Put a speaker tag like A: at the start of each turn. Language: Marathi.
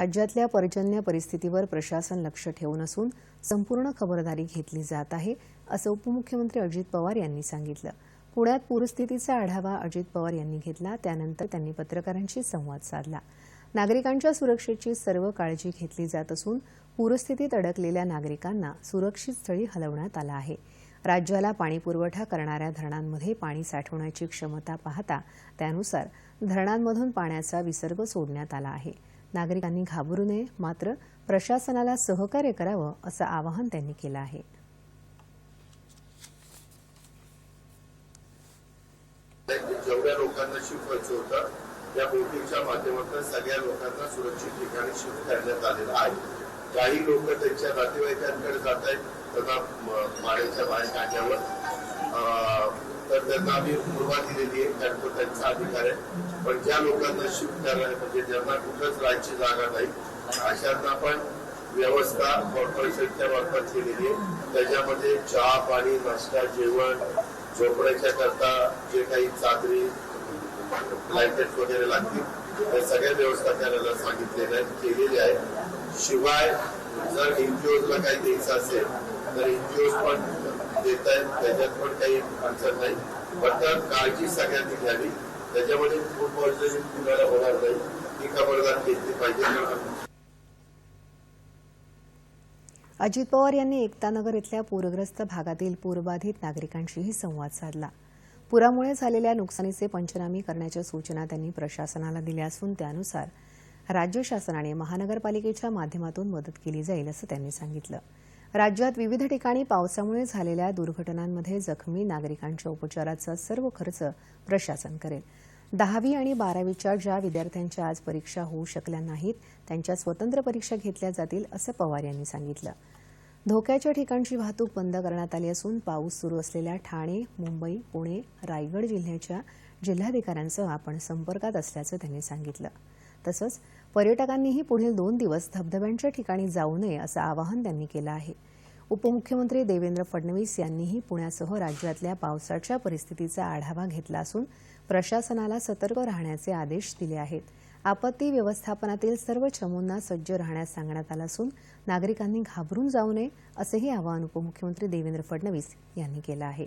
A: राज्यातल्या पर्जन्य परिस्थितीवर प्रशासन लक्ष ठेवून असून संपूर्ण खबरदारी घेतली जात आहे असं उपमुख्यमंत्री अजित पवार यांनी सांगितलं. पुण्यात पूरस्थितीचा आढावा अजित पवार यांनी घेतला त्यानंतर त्यांनी पत्रकारांशी संवाद साधला. नागरिकांच्या सुरक्षेची सर्व काळजी घेतली जात असून पूरस्थितीत अडकलेल्या नागरिकांना सुरक्षित स्थळी हलवण्यात आलं आहे. राज्याला पाणीपुरवठा करणाऱ्या धरणांमध्ये पाणी साठवण्याची क्षमता पाहता त्यानुसार धरणांमधून पाण्याचा विसर्ग सोडण्यात आला आहे. नागरिकांनी घाबरू नये मात्र प्रशासनाला सहकार्य करावं असं आवाहन त्यांनी केलं आहे.
B: जेवढ्या लोकांना शिफ्ट व्हायचं होतं त्या बोटीच्या माध्यमातून सगळ्या लोकांना सुरक्षित ठिकाणी शिफ्ट करण्यात आलेलं आहे. काही लोक त्यांच्या नातेवाईकांकडे जात आहेत त्यांना पाण्याच्या बाहेर काढल्यावर अं, तर त्यांना आम्ही मुभा दिलेली आहे. कारण तो त्यांचा अधिकार आहे. पण ज्या लोकांना शिफ्ट करणार म्हणजे ज्यांना कुठंच राहायची जागा नाही अशांना पण व्यवस्था कॉर्पोरेशनच्या मार्फत केलेली आहे. त्याच्यामध्ये चहा पाणी नाश्ता जेवण झोपण्याच्या करता जे काही चादरी ब्लँकेट वगैरे लागतील त्या सगळ्या व्यवस्था करायला सांगितलेल्या आहेत केलेल्या आहेत. शिवाय जर एनजीओला काही द्यायचं असेल तर एनजीओ पण देत आहेत. त्याच्यात पण काही अडचण नाही. फक्त काळजी सगळ्यांनी घ्यावी. त्याच्यामध्ये फूड पॉइझनिंग कुणाला होणार नाही. ही खबरदार घेतली पाहिजे. कारण
A: अजित पवार यांनी एकतानगर इथल्या पूरग्रस्त भागातील पूरबाधित नागरिकांशीही संवाद साधला. पुरामुळे झालेल्या नुकसानीचे पंचनामे करण्याच्या सूचना त्यांनी प्रशासनाला दिल्या असून त्यानुसार राज्य शासनाने महानगरपालिकेच्या माध्यमातून मदत केली जाईल असं त्यांनी सांगितलं. राज्यात विविध ठिकाणी पावसामुळे झालेल्या दुर्घटनांमध्ये जखमी नागरिकांच्या उपचाराचा सर्व खर्च प्रशासन करेल. दहावी आणि बारावीच्या ज्या विद्यार्थ्यांच्या आज परीक्षा होऊ शकल्या नाहीत त्यांच्या स्वतंत्र परीक्षा घेतल्या जातील असं पवार यांनी सांगितलं. धोक्याच्या ठिकाणची वाहतूक बंद करण्यात आली असून पाऊस सुरू असलेल्या ठाणे मुंबई पुणे रायगड जिल्ह्याच्या जिल्हाधिकाऱ्यांसह आपण संपर्कात असल्याचं त्यांनी सांगितलं. तसंच पर्यटकांनीही पुढील दोन दिवस धबधब्यांच्या ठिकाणी जाऊ नये असं आवाहन त्यांनी केलं आहे. उपमुख्यमंत्री देवेंद्र फडणवीस यांनीही पुण्यासह राज्यातल्या पावसाच्या परिस्थितीचा आढावा घेतला असून प्रशासनाला सतर्क राहण्याचे आदेश दिले आहेत. आपत्ती व्यवस्थापनातील सर्व चमूंना सज्ज राहण्यास सांगण्यात आलं असून नागरिकांनी घाबरून जाऊ नये असंही आवाहन उपमुख्यमंत्री देवेंद्र फडणवीस यांनी केलं आहे.